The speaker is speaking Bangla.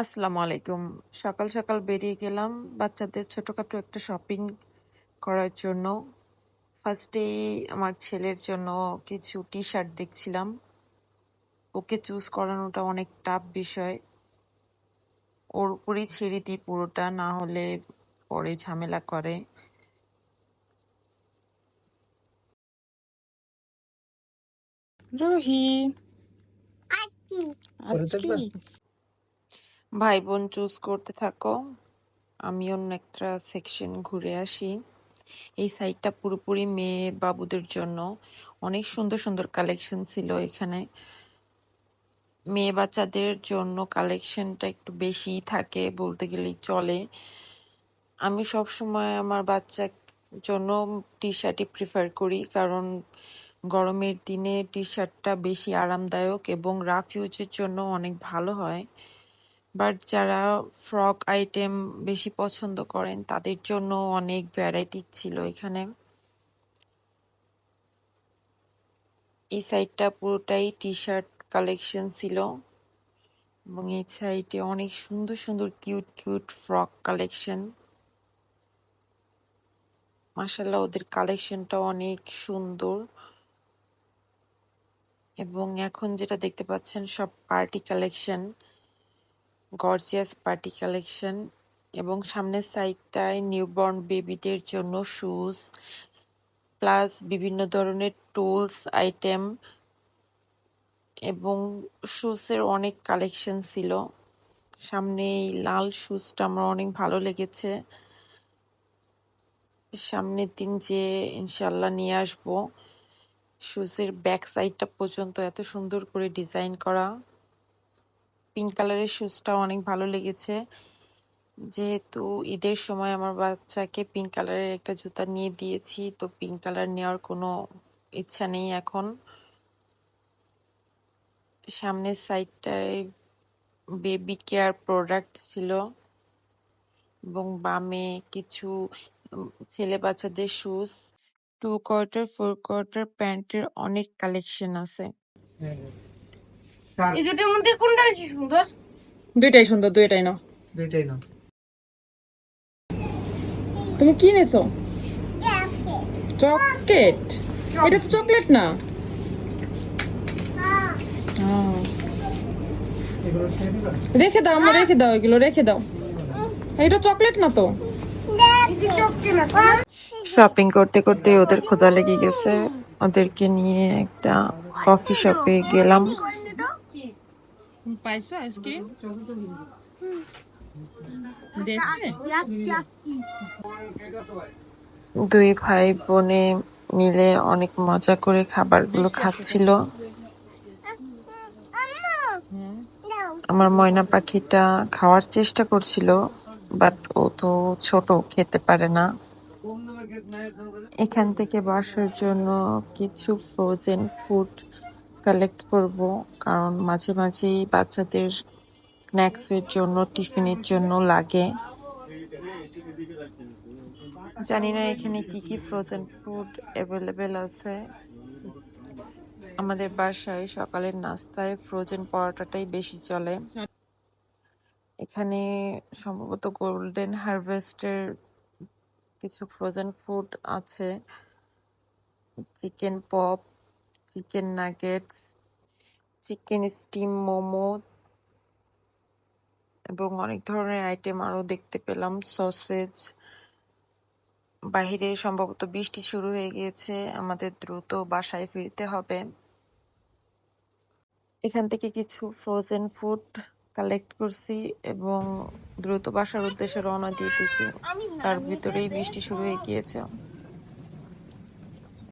আসসালামু আলাইকুম। সকাল সকাল বেরিয়ে গেলাম বাচ্চাদের ছোটখাটো একটা শপিং করার জন্য। ফার্স্টে আমার ছেলের জন্য কিছু টি শার্ট দেখছিলাম। ওকে চুজ করানোটা অনেক টাফ বিষয়। ওর উপরেই ছেড়ে দিই পুরোটা না হলে পরে ঝামেলা করে। রুহি। আজকি? ভাই বোন চুজ করতে থাকো। আমি অন্য একটা সেকশন ঘুরে আসি। এই সাইডটা পুরোপুরি মেয়ে বাবুদের জন্য। অনেক সুন্দর সুন্দর কালেকশন ছিল এখানে। মেয়ে বাচ্চাদের জন্য কালেকশনটা একটু বেশি থাকে বলতে গেলেই চলে। আমি সব সময় আমার বাচ্চার জন্য টি শার্টই প্রিফার করি কারণ গরমের দিনে টি শার্টটা বেশি আরামদায়ক এবং রাফ ইউজের জন্য অনেক ভালো হয়। বাট যারা ফ্রক আইটেম বেশি পছন্দ করেন, তাদের জন্য অনেক ভ্যারাইটি ছিল এখানে। এই সাইডটা পুরোটাই টি শার্ট কালেকশন ছিল এবং এই সাইডে অনেক সুন্দর সুন্দর কিউট কিউট ফ্রক কালেকশন মাসাল্লাহ ওদের কালেকশনটা অনেক সুন্দর। এবং এখন যেটা দেখতে পাচ্ছেন, সব party collection gorgeous party collection এবং সামনের সাইডটায় নিউবর্ন বেবিদের জন্য শুজ, প্লাস বিভিন্ন ধরনের টুলস, আইটেম এবং শুজের অনেক কালেকশন ছিল। সামনে এই লাল শুজটা আমার অনেক ভালো লেগেছে। সামনের দিন যে ইনশাল্লাহ নিয়ে আসব, শুজের ব্যাক সাইডটা পর্যন্ত এত সুন্দর করে ডিজাইন করা। পিঙ্ক কালারের শুজটা অনেক ভালো লেগেছে। যেহেতু ঈদের সময় আমার বাচ্চাকে পিঙ্ক কালারের একটা জুতা নিয়ে দিয়েছি, তো পিঙ্ক কালার নেওয়ার কোনো ইচ্ছা নেই এখন। সামনের সাইডটায় বেবি কেয়ার প্রোডাক্ট ছিল এবং বামে কিছু ছেলে বাচ্চাদের shoes two quarter four quarter প্যান্টের অনেক কালেকশন আছে। এই দুটোর মধ্যে কোনটা বেশি সুন্দর? দুইটাই সুন্দর দুইটাই নাও। দুইটাই না তুমি কি নেছো চকলেট। এটা তো চকলেট না? রেখে দাও আমরা রেখে দাও এগুলো রেখে দাও। এটা চকলেট না তো? শপিং করতে করতে ওদের ক্ষুধা লেগে গেছে। ওদেরকে নিয়ে একটা কফি শপে গেলাম। পাইছো আইসক্রিম দুই ভাই বোনে মিলে অনেক মজা করে খাবারগুলো খাচ্ছিল। আমার ময়না পাখিটা খাওয়ার চেষ্টা করছিল বাট ও তো ছোট খেতে পারে না। এখান থেকে বাসার জন্য কিছু ফ্রোজেন ফুড কালেক্ট করব, কারণ মাঝে মাঝেই বাচ্চাদের স্ন্যাক্সের জন্য টিফিনের জন্য লাগে। জানি না এখানে কি কি ফ্রোজেন ফুড অ্যাভেলেবেল আছে। আমাদের বাসায় সকালের নাস্তায় ফ্রোজেন পরোটাটাই বেশি চলে। এখানে সম্ভবত গোল্ডেন হারভেস্টের কিছু ফ্রোজেন ফুড আছে। Chicken pop chicken nuggets chicken steam momo এবং অনেক ধরনের আইটেম আরও দেখতে পেলাম। সসেজ বাহিরে সম্ভবত বৃষ্টি শুরু হয়ে গিয়েছে। আমাদের দ্রুত বাসায় ফিরতে হবে। এখান থেকে কিছু ফ্রোজেন ফুড কালেক্ট করছি এবং দ্রুত বাসার উদ্দেশ্যে রওনা দিয়ে দিয়েছি। তার ভিতরেই বৃষ্টি শুরু হয়ে গিয়েছে।